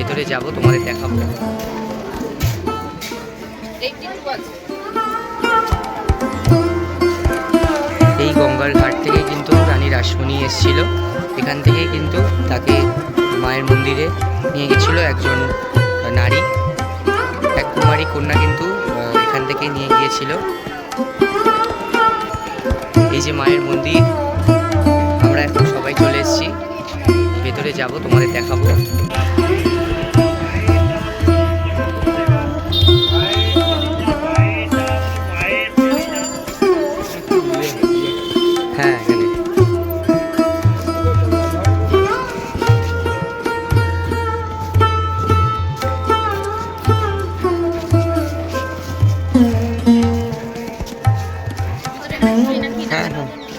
ভেতরে যাব, তোমাদের দেখাবো। এই গঙ্গার ঘাট থেকে কিন্তু রানী রাসমণি এসেছিল। এখান থেকেই কিন্তু তাকে মায়ের মন্দিরে নিয়ে গেছিল একজন নারী। এক কুমারী কন্যা কিন্তু এখান থেকে নিয়ে গিয়েছিল। এই যে মায়ের মন্দির, আমরা এখন সবাই চলে এসেছি। ভেতরে যাব, তোমাদের দেখাবো। হ্যাঁ হ্যাঁ তোমরা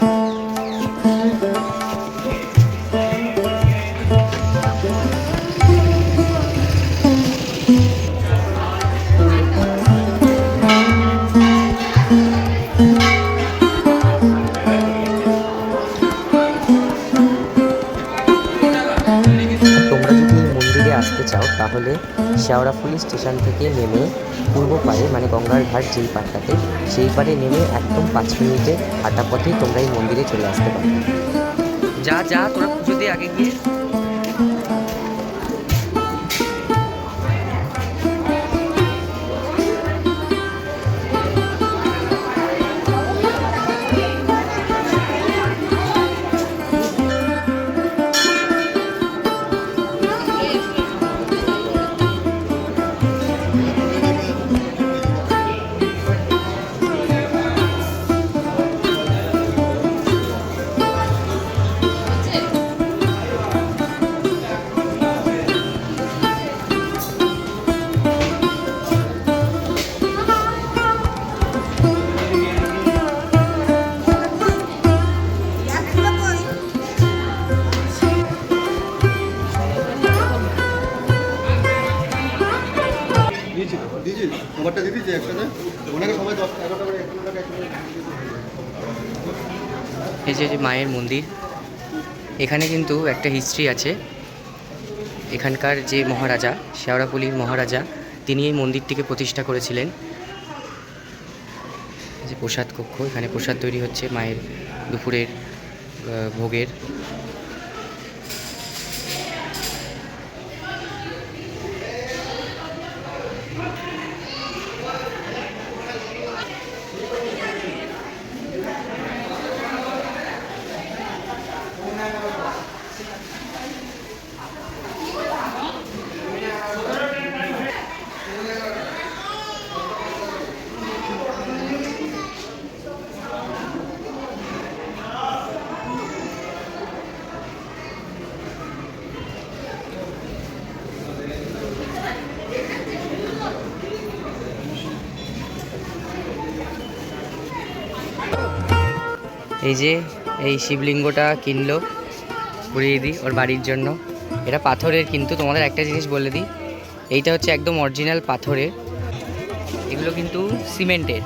আসতে চাও, তাহলে শেওড়াফুলি স্টেশন থেকে নেমে পূর্ব পারে মানে গঙ্গার ঘাট যেই পাড়টাতে, সেই পারে নেমে একদম পাঁচ মিনিটে হাঁটা পথেই তোমরা এই মন্দিরে চলে আসতে পারো যা যা, তোরা পুজো দিয়ে আগে গিয়ে। খাবারটা দিয়ে একসাথে। টাকা এই যে মায়ের মন্দির, এখানে কিন্তু একটা হিস্ট্রি আছে। এখানকার যে মহারাজা শেওড়াপুলির মহারাজা, তিনি এই মন্দিরটিকে প্রতিষ্ঠা করেছিলেন। যে প্রসাদ কক্ষ, এখানে প্রসাদ তৈরি হচ্ছে মায়ের দুপুরের ভোগের। এই যে এই শিবলিঙ্গটা কিনলো ঘুরিয়ে দিই ওর বাড়ির জন্য। এটা পাথরের কিন্তু তোমাদের একটা জিনিস বলে দিই। এইটা হচ্ছে একদম অরিজিনাল পাথরের। এগুলো কিন্তু সিমেন্টের।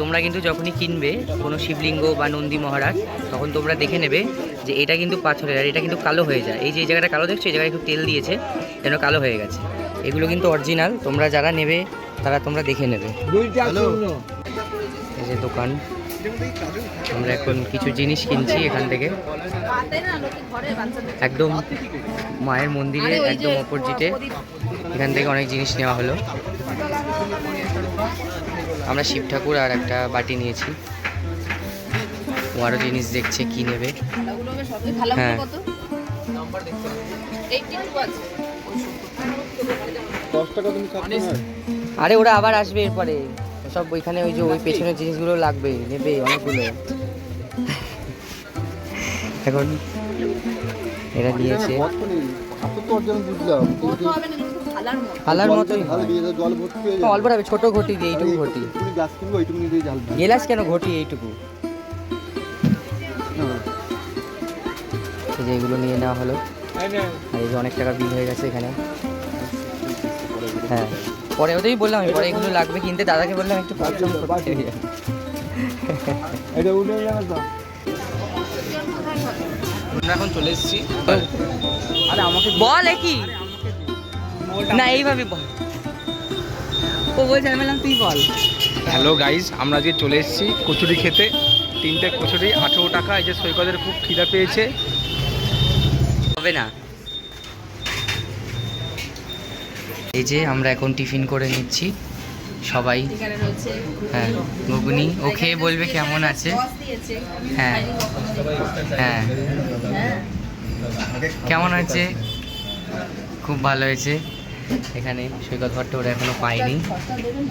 তোমরা কিন্তু যখনই কিনবে কোনো শিবলিঙ্গ বা নন্দী মহারাজ তখন তোমরা দেখে নেবে যে এটা কিন্তু পাথরের আর এটা কিন্তু কালো হয়ে যায়। এই যে এই জায়গাটা কালো দেখছ? এই জায়গায় একটু তেল দিয়েছে যেন কালো হয়ে গেছে। এগুলো কিন্তু অরিজিনাল তোমরা যারা নেবে তারা তোমরা দেখে নেবে। এই যে দোকান। আমরা এখন কিছু জিনিস কিনছি এখান থেকে। একদম মায়ের মন্দিরে একদম অপোজিটে। এখান থেকে অনেক জিনিস নেওয়া হলো। আমরা শিব ঠাকুর আর একটা বাটি নিয়েছি। ও আরও জিনিস দেখছে কি নেবে। হ্যাঁ। হয় আরে ওরা আবার আসবে এরপরে। সব ওইখানে ওই যে ওই পেছনের জিনিসগুলো লাগবে নেবে অনেকগুলো। এখন এরা নিয়েছে। হালার মতোই হয় দিয়ে দাও, জল ভর্তি হয়ে যাবে। অল্প রাখবে ছোট ঘটি দিয়ে এইটুকু ঘটি। গেলাস কেন ঘটি এইটুকু? হ্যাঁ। এই যে এগুলো নিয়ে নেওয়া হলো। আর এই যে অনেক টাকা বিল হয়ে গেছে এখানে। হ্যাঁ। পরে ওটাই বললাম পরে এগুলো লাগবে কিনতে দাদাকে বললাম একটু পরিশ্রম করতে। এটা উঠে যাবে তো। আমরা এখন চলে এসেছি। আরে আমাকে বল কি না এইভাবে বল। ও বলছে আমি বললাম তুই বল। হ্যালো গাইজ আমরা আজকে চলে এসেছি কচুরি খেতে। তিনটে কচুরি আঠেরো টাকা। এই যে সৈকতের খুব খিদা পেয়েছে। হবে না। এই যে আমরা এখন টিফিন করে নিচ্ছি। সবাই। হ্যাঁ ঘুগনি। ও খেয়ে বলবে কেমন আছে? হ্যাঁ। হ্যাঁ। হ্যাঁ। কেমন আছে খুব ভালো হয়েছে। এখানে সৈকত ঘরটা ওরা এখনও দেবেন